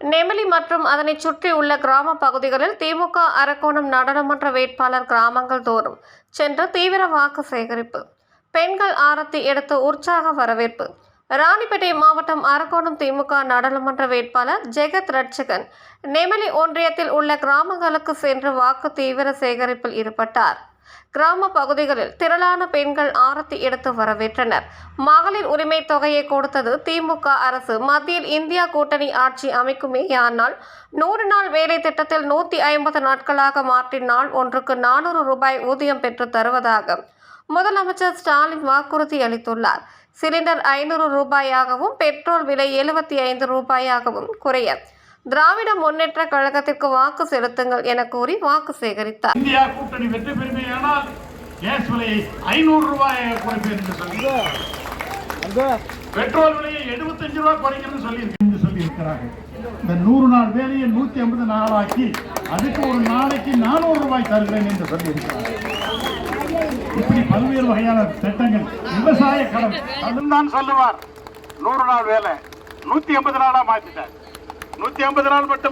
நெமிலி மற்றும் அதனை சுற்றியுள்ள கிராம பகுதிகளில் திமுக அரக்கோணம் நாடாளுமன்ற வேட்பாளர் கிராமங்கள் தோறும் சென்று தீவிர வாக்கு சேகரிப்பு. பெண்கள் ஆரத்தி எடுத்து உற்சாக வரவேற்பு. ராணிப்பேட்டை மாவட்டம் அரக்கோணம் திமுக நாடாளுமன்ற வேட்பாளர் ஜெகத் ரட்சகன் நெமிலி ஒன்றியத்தில் உள்ள கிராமங்களுக்கு சென்று வாக்கு தீவிர சேகரிப்பில் ஈடுபட்டார். கிராம பகுதிகளில் திரளான பெண்கள் ஆரத்தி எடுத்து வரவேற்றனர். மகளிர் உரிமை தொகையை கொடுத்தது திமுக அரசு. மத்தியில் இந்தியா கூட்டணி ஆட்சி அமைக்குமே ஆனால் நூறு நாள் வேலை திட்டத்தில் நூற்றி ஐம்பது நாட்களாக மாற்றி நாள் ஒன்றுக்கு நானூறு ரூபாய் ஊதியம் பெற்று தருவதாக முதலமைச்சர் ஸ்டாலின் வாக்குறுதி அளித்துள்ளார். சிலிண்டர் ஐநூறு ரூபாயாகவும் பெட்ரோல் விலை எழுபத்தி ஐந்து ரூபாயாகவும் குறைய திராவிட முன்னேற்ற கழகத்திற்கு வாக்கு செலுத்துங்கள் என கூறி வாக்கு சேகரித்தார். இந்தியா கூட்டணி வெற்றி பெறுமையானால் கேஸ் விலையை ஐநூறு ரூபாய் குறைப்பேன் என்று சொல்லி பெட்ரோல் விலையை 75 ரூபாய் குறைக்கணும்னு சொல்லி என்று சொல்லி இருக்கிறார்கள் இந்த நூறு நாள் வேலையை நூத்தி ஐம்பது நாளாக்கி அதுக்கு ஒரு நாளைக்கு நானூறு ரூபாய் தருகிறேன் என்று சொல்லி இருக்கிறார்கள் இப்படி பல்வேறு வகையான திட்டங்கள் விவசாய கடன் அதுதான் சொல்லுவார். நூறு நாள் வேலை நூத்தி ஐம்பது நாளா மாத்திட்டார். நூத்தி ஐம்பது நாள் மட்டும்